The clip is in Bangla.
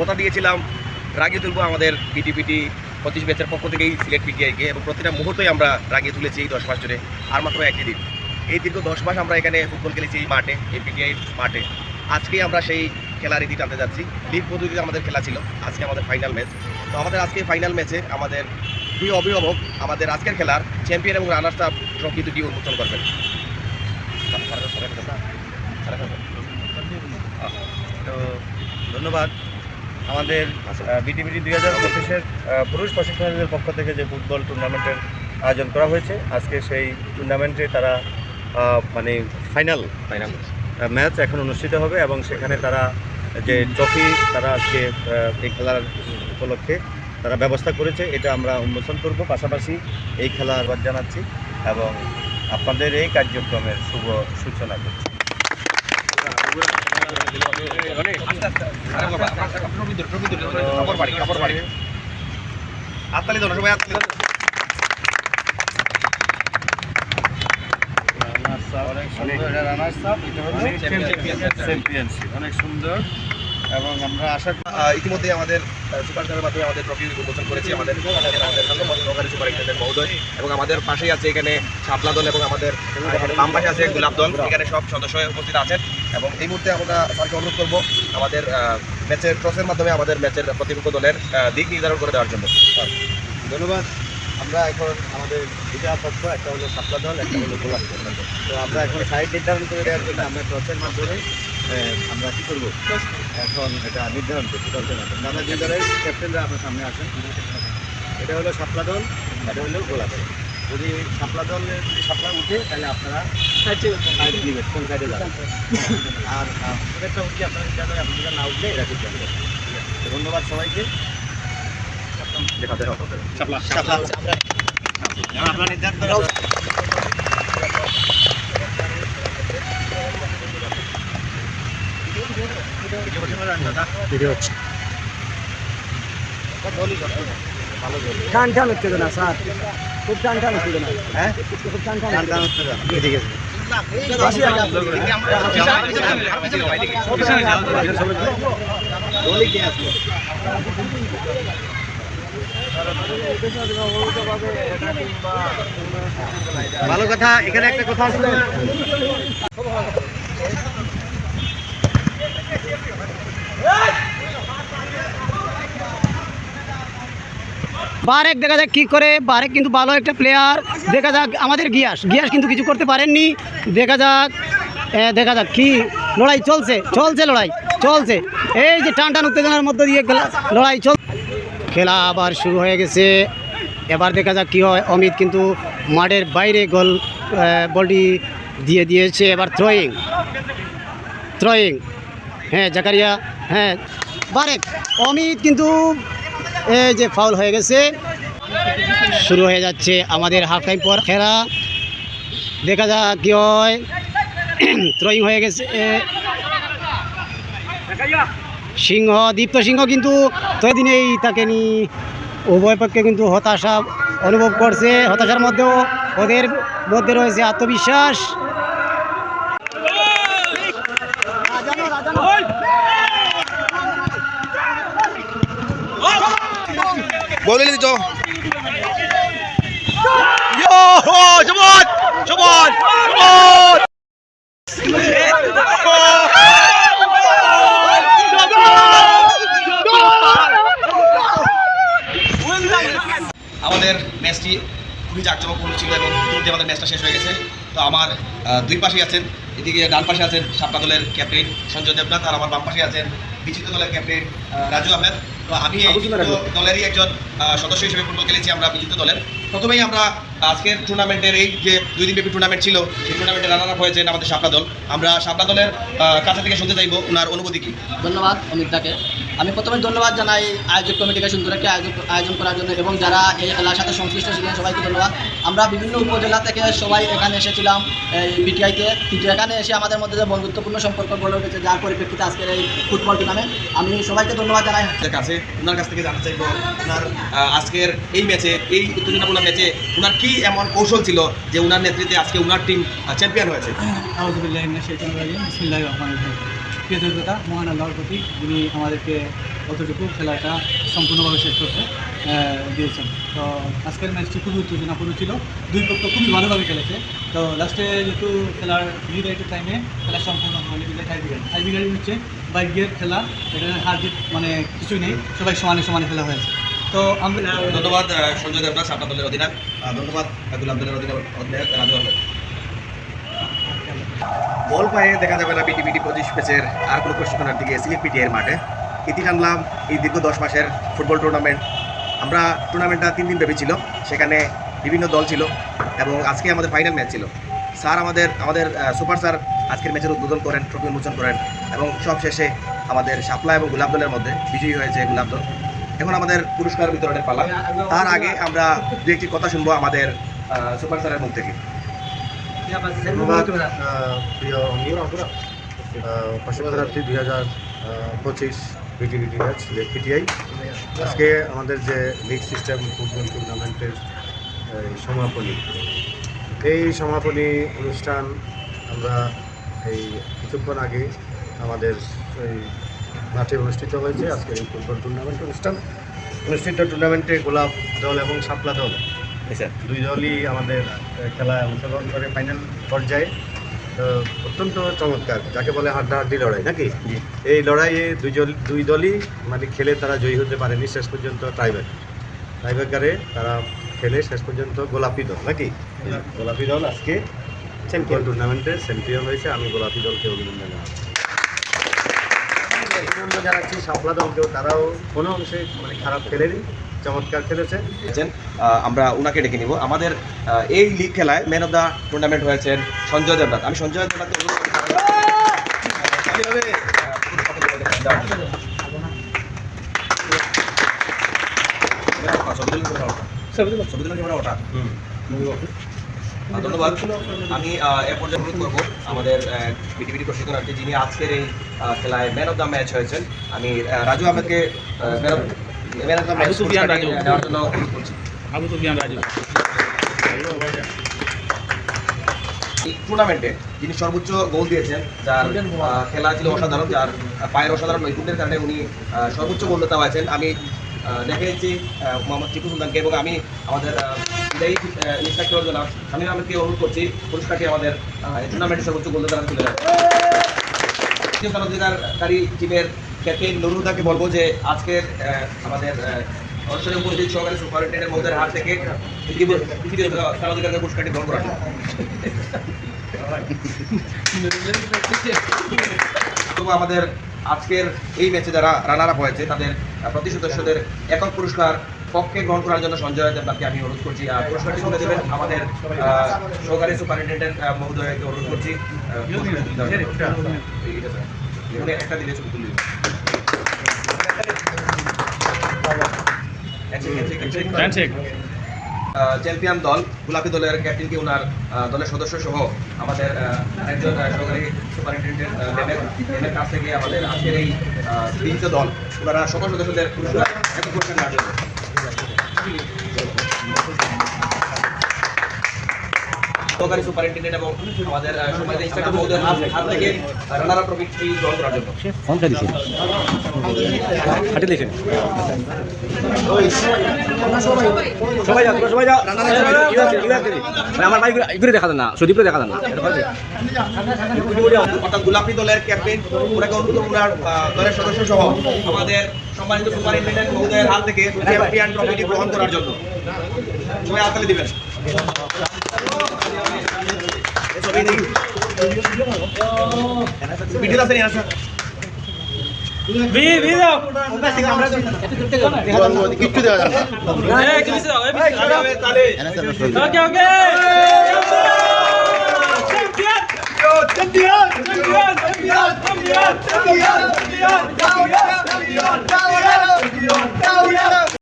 কথা দিয়েছিলাম, রাগিয়ে তুলবো আমাদের পিটিপিটি পঁচিশ ব্যাচের পক্ষ থেকেই সিলেট পিটিআইকে এবং প্রতিটা মুহূর্তেই আমরা রাগিয়ে তুলেছি এই দশ মাস ধরে আর মাত্র একটি দিন। এই দীর্ঘ দশ মাস আমরা এখানে ফুটবল খেলেছি এই মাঠে, এই পিটিআই মাঠে। আজকেই আমরা সেই খেলার রীতি টানতে যাচ্ছি। লিগ পদ্ধতিতে আমাদের খেলা ছিল। আজকে আমাদের ফাইনাল ম্যাচ তো আমাদের আজকে ফাইনাল ম্যাচে আমাদের দুই অভিভাবক আমাদের আজকের খেলার চ্যাম্পিয়ন এবং রানার্স আপ ট্রফি দুটি উন্মোচন করবেন। তো ধন্যবাদ। আমাদের বিটিভিটি দুই হাজার পঁচিশের পুরুষ প্রশিক্ষণের পক্ষ থেকে যে ফুটবল টুর্নামেন্টের আয়োজন করা হয়েছে আজকে সেই টুর্নামেন্টে তারা মানে ফাইনাল ফাইনাল ম্যাচ এখন অনুষ্ঠিত হবে এবং সেখানে তারা যে ট্রফি তারা আজকে এই খেলার উপলক্ষে তারা ব্যবস্থা করেছে। এটা আমরা উন্মোচন করব। পাশাপাশি এই খেলা আহ্বান জানাচ্ছি এবং আপনাদের এই কার্যক্রমের শুভ সূচনা করছি। দাও না, সবাই হাততালি অনেক সুন্দর এটা রানার্স আপ এটা হলো চ্যাম্পিয়নশিপ অনেক সুন্দর। এবং আমরা আশা ইতিমধ্যে আমাদের সুপার মাধ্যমে আমাদের ট্রফি উন্মোচন করেছি আমাদের আমাদের সহকারী সুপার ইন্টেন্ডেন্ট মহোদয়। এবং আমাদের পাশেই আছে এখানে শাপলা দল এবং আমাদের বাম পাশে আছে গোলাপ দল। এখানে সব সদস্য উপস্থিত আছেন। এবং এই মুহূর্তে আমরা স্যারকে অনুরোধ করব আমাদের ম্যাচের টসের মাধ্যমে আমাদের ম্যাচের প্রতিপক্ষ দলের দিক নির্ধারণ করে দেওয়ার জন্য। ধন্যবাদ। আমরা এখন আমাদের দুটা পক্ষ একটা হলো সাপলা দল একটা হলো গোলাপ দল। তো আমরা এখন সাইড নির্ধারণ করে দেওয়ার জন্য আমরা টসের মাধ্যমে আমরা কী করব? এখন এটা নির্ধারণ করছি টসের মাধ্যমে। আমরা দুই দলের ক্যাপ্টেনরা আপনার সামনে আসেন এটা হলো সাপলা দল এটা হলো গোলাপ দল। যদি সাপলা দলের যদি সাপলা উঠে তাহলে আপনারা সাইড কোন সাইডে যাবেন? আর আহ, হচ্ছে আপনারা জানেন আপনারা না উঠলে এটা ঠিক ধন্যবাদ সবাইকে দেখাতে হবে আপনার নির্ধারণ টান টান উত্তেজনা স্যার খুব টান টান উত্তেজনা হ্যাঁ খুব টান টান টান উত্তেজনা। ঠিক আছে দলই কে ভালো কথা, এখানে একটা কথা আসলো বারেক দেখা যাক কি করে। বারেক কিন্তু ভালো একটা প্লেয়ার দেখা যাক আমাদের গিয়াস। গিয়াস কিন্তু কিছু করতে পারেননি। দেখা যাক দেখা যাক কি লড়াই চলছে। চলছে লড়াই, চলছে। এই যে টান টান উত্তেজনার মধ্যে দিয়ে লড়াই চল খেলা আবার শুরু হয়ে গেছে। এবার দেখা যাক কি হয়। অমিত কিন্তু মাঠের বাইরে গোল বলটি দিয়ে দিয়েছে। এবার থ্রোয়িং থ্রোয়িং হ্যাঁ জাকারিয়া হ্যাঁ বারেক। অমিত কিন্তু এই যে ফাউল হয়ে গেছে। শুরু হয়ে যাচ্ছে আমাদের হাফ টাইম পর খেলা। দেখা যাক কি হয়। থ্রোয়িং হয়ে গেছে। সিংহ দীপ্ত সিংহ কিন্তু দিনেই তাকে নি উভয় পক্ষে কিন্তু হতাশা অনুভব করছে। হতাশার মধ্যেও ওদের মধ্যে রয়েছে আত্মবিশ্বাস। বলে দিত ইয়ো জবন জবন জবন। আমাদের ম্যাচটি খুবই জাঁকজমকপূর্ণ ছিল এবং ইতিমধ্যে আমাদের ম্যাচটা শেষ হয়ে গেছে। তো আমার দুই পাশেই আছেন এদিকে ডান পাশে আছেন সাপনা দলের ক্যাপ্টেন সঞ্জয় দেবনাথ আর আমার বাম পাশে আছেন বিচিত্র দলের ক্যাপ্টেন রাজু আহমেদ। তো আমি এই দলেরই একজন সদস্য হিসেবে ফুটবল খেলেছি আমরা বিচিত্র দলের। প্রথমেই আমরা আজকের টুর্নামেন্টের এই যে দুই দিন ব্যাপী টুর্নামেন্ট ছিল সেই টুর্নামেন্টে রানার আপ হয়েছেন আমাদের শাপলা দল। আমরা শাপলা দলের কাছে থেকে শুনতে চাইব ওনার অনুভূতি কি? ধন্যবাদ অমিতদাকে। আমি প্রথমে ধন্যবাদ জানাই আয়োজক কমিটিকে সুন্দর একটি আয়োজন আয়োজন করার জন্য এবং যারা এই খেলার সাথে সংশ্লিষ্ট ছিলেন সবাইকে ধন্যবাদ। আমরা বিভিন্ন উপজেলা থেকে সবাই এখানে এসেছিলাম এই বিটিআইতে কিন্তু এখানে এসে আমাদের মধ্যে যে বন্ধুত্বপূর্ণ সম্পর্ক গড়ে উঠেছে যার পরিপ্রেক্ষিতে আজকের এই ফুটবল টুর্নামেন্ট আমি সবাইকে ধন্যবাদ জানাই। কাছে ওনার কাছ থেকে জানতে চাইব ওনার আজকের এই ম্যাচে এই উত্তেজনাপূর্ণ ম্যাচে ওনার কি এমন কৌশল ছিল যে ওনার নেতৃত্বে আজকে ওনার টিম চ্যাম্পিয়ন হয়েছে? রহিম। প্রিয় মহান আল্লাহর প্রতি যিনি আমাদেরকে অতটুকু খেলাটা সম্পূর্ণভাবে শেষ করতে দিয়েছেন। তো আজকের ম্যাচটি খুবই উত্তেজনাপূর্ণ ছিল। দুই পক্ষ খুবই ভালোভাবে খেলেছে। তো লাস্টে যেহেতু খেলার নির্ধারিত টাইমে খেলা সম্পূর্ণ হয়নি বিলে টাই টাই বিঘারি হচ্ছে বাইকের খেলা এখানে হার জিত মানে কিছুই নেই, সবাই সমানে সমানে খেলা হয়েছে। তো আমরা ধন্যবাদ সঞ্জয় দেবদাস আপনার দলের অধিনায়ক ধন্যবাদ গুলাব দলের অধিনায়ক রাজু বল পায়ে দেখা যাবে না বিটি বিটি পঁচিশ ম্যাচের আর কোনো প্রশিক্ষণের দিকে সিলেট পিটি এর মাঠে। ইতি টানলাম এই দীর্ঘ দশ মাসের ফুটবল টুর্নামেন্ট আমরা টুর্নামেন্টটা তিন দিন ব্যাপী ছিল সেখানে বিভিন্ন দল ছিল এবং আজকে আমাদের ফাইনাল ম্যাচ ছিল। স্যার আমাদের আমাদের সুপার স্যার আজকের ম্যাচের উদ্বোধন করেন ট্রফি উন্মোচন করেন এবং সব শেষে আমাদের শাপলা এবং গোলাপ দলের মধ্যে বিজয়ী হয়েছে গোলাপ দল। এখন আমাদের পুরস্কার বিতরণের পালা। তার আগে আমরা দু একটি কথা শুনব আমাদের সুপার স্যারের মুখ থেকে। ধন্যবাদ প্রিয় অমিয় প্রশিক্ষণার্থী দুই হাজার পঁচিশ বিটিভিটি ম্যাচ পিটিআই। আজকে আমাদের যে লিগ সিস্টেম ফুটবল টুর্নামেন্টের সমাপনী, এই সমাপনী অনুষ্ঠান আমরা এই কিছুক্ষণ আগে আমাদের এই মাঠে অনুষ্ঠিত হয়েছে আজকের এই ফুটবল টুর্নামেন্ট অনুষ্ঠান। অনুষ্ঠিত টুর্নামেন্টে গোলাপ দল এবং শাপলা দল। দুই দলই আমাদের খেলায় অংশগ্রহণ করে ফাইনাল পর্যায়ে। তো অত্যন্ত চমৎকার যাকে বলে হাড্ডাহাড্ডি লড়াই নাকি? এই লড়াইয়ে দুই দল দুই দলই মানে খেলে তারা জয়ী হতে পারেনি শেষ পর্যন্ত টাইব্রেক টাইব্রেকারে তারা খেলে শেষ পর্যন্ত গোলাপি দল নাকি? গোলাপি দল আজকে চ্যাম্পিয়ন টুর্নামেন্টে চ্যাম্পিয়ন হয়েছে। আমি গোলাপি দলকে অভিনন্দন জানাচ্ছি। অভিনন্দন জানাচ্ছি শাপলা দলকেও তারাও কোনো অংশে মানে খারাপ খেলেনি চমৎকার খেলেছে। আমরা ওনাকে ডেকে নিব। আমাদের এই লিগ খেলায় ম্যান অফ দ্য টুর্নামেন্ট হয়েছেন সঞ্জয় দেবনাথ। আমি সঞ্জয় দেবনাথকে ছবি ওঠা। ছবি। আহ, ধন্যবাদ। আমি অনুরোধ করব আমাদের বিটিভিটি প্রশিক্ষণার্থী যিনি আজকের এই খেলায় ম্যান অফ দ্য ম্যাচ হয়েছেন আমি রাজু আহমেদকে ম্যান অফ দ্য ম্যাচ নেওয়ার জন্য অনুরোধ করছি। আবু সুফিয়ান রাজু। এই টুর্নামেন্টে যিনি সর্বোচ্চ গোল দিয়েছেন যার খেলা ছিল অসাধারণ যার পায়ের অসাধারণ নৈপুণ্যের কারণে উনি সর্বোচ্চ গোলদাতা হয়েছেন আমি দেখেছি আহ, মোহাম্মদ টিপু সুলতানকে এবং আমি আমাদের বিদায়ী জনাব শামীম আহমেদকে অনুরোধ করছি পুরস্কারটি আমাদের টুর্নামেন্টের সর্বোচ্চ গোলদাতা তুলে দেয় দ্বিতীয় স্থানাধিকারী টিমের ক্যাপ্টেন নুরুদাকে বলব যে আজকের আমাদের আমাদের আজকের এই ম্যাচে যারা রানার আপ হয়েছে তাদের প্রতি সদস্যদের একক পুরস্কার পক্ষে গ্রহণ করার জন্য সঞ্জয় দেবনাথকে আমি অনুরোধ করছি আর পুরস্কারটি তুলে দেবেন। আমাদের সহকারী সুপারিনটেন্ডেন্ট মহোদয়কে অনুরোধ করছি একটা দিলে ছবি। চ্যাম্পিয়ন দল, গোলাপি দলের ক্যাপ্টেনকে ওনার দলের সদস্য সহ আমাদের একজন সহকারী সুপারিনটেন্ডেন্ট এর কাছ থেকে আমাদের আজকের এই বিজিত দল, ওনারা সকল সদস্যদের পুরস্কার পুরস্কার নেওয়ার জন্য। সহকারী সুপারিনটেন্ডেন্ট এবং আমাদের মহোদয়ের হাত থেকে রানার আপ ট্রফি গ্রহণ করার জন্য। সবাই যাও সবাই যাও। আমার ভাই এগুলো দেখা যান না সুদীপরে দেখা যান না অর্থাৎ গোলাপি দলের ক্যাপ্টেন ওনাকে অনুরোধ ওনার দলের সদস্য সহ আমাদের সম্মানিত সুপারিনটেন্ডেন্ট মহোদয়ের হাত থেকে চ্যাম্পিয়ন ট্রফিটি গ্রহণ করার জন্য। সবাই হাততালি দিবেন এই ছবি দেখি। ভিডিও আছে নি আছে কিচ্ছু দেওয়া যাবে না ওকে ওকে